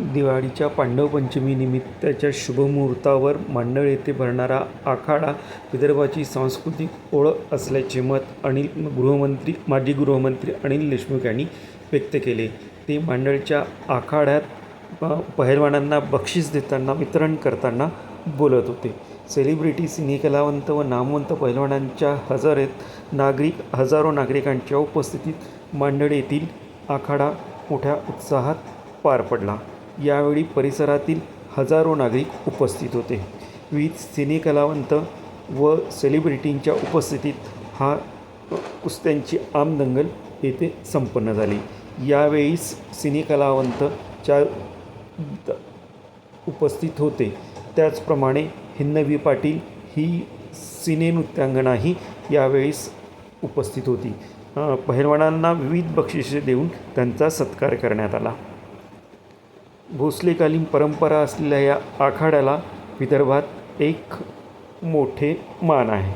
दिवाळीच्या पांडवपंचमीनिमित्ताच्या शुभमुहूर्तावर मांडळ येथे भरणारा आखाडा विदर्भाची सांस्कृतिक ओळख असल्याचे मत अनिल गृहमंत्री माजी गृहमंत्री अनिल देशमुख यांनी व्यक्त केले. ते मांडळच्या आखाड्यात पहिलवानांना बक्षीस देताना वितरण करताना बोलत होते. सेलिब्रिटी सिनेकलावंत व नामवंत पहिलवानांच्या हजारेत नागरिक हजारो नागरिकांच्या उपस्थितीत मांडळ येथील आखाडा मोठ्या उत्साहात पार पडला. यावेळी परिसरातील हजारो नागरिक उपस्थित होते. विविध सिनेकलावंत व सेलिब्रिटींच्या उपस्थितीत हा कुस्त्यांची आमदंगल येथे संपन्न झाली. यावेळीस सिनेकलावंतच्या उपस्थित होते. त्याचप्रमाणे हिन्नवी पाटील ही सिनेनृत्यांगणाही यावेळीस उपस्थित होती. पहिलवानांना विविध बक्षिसे देऊन त्यांचा सत्कार करण्यात आला. भोसलेकालीन परंपरा असलेल्या या आखाड्याला विदर्भात एक मोठे मान आहे.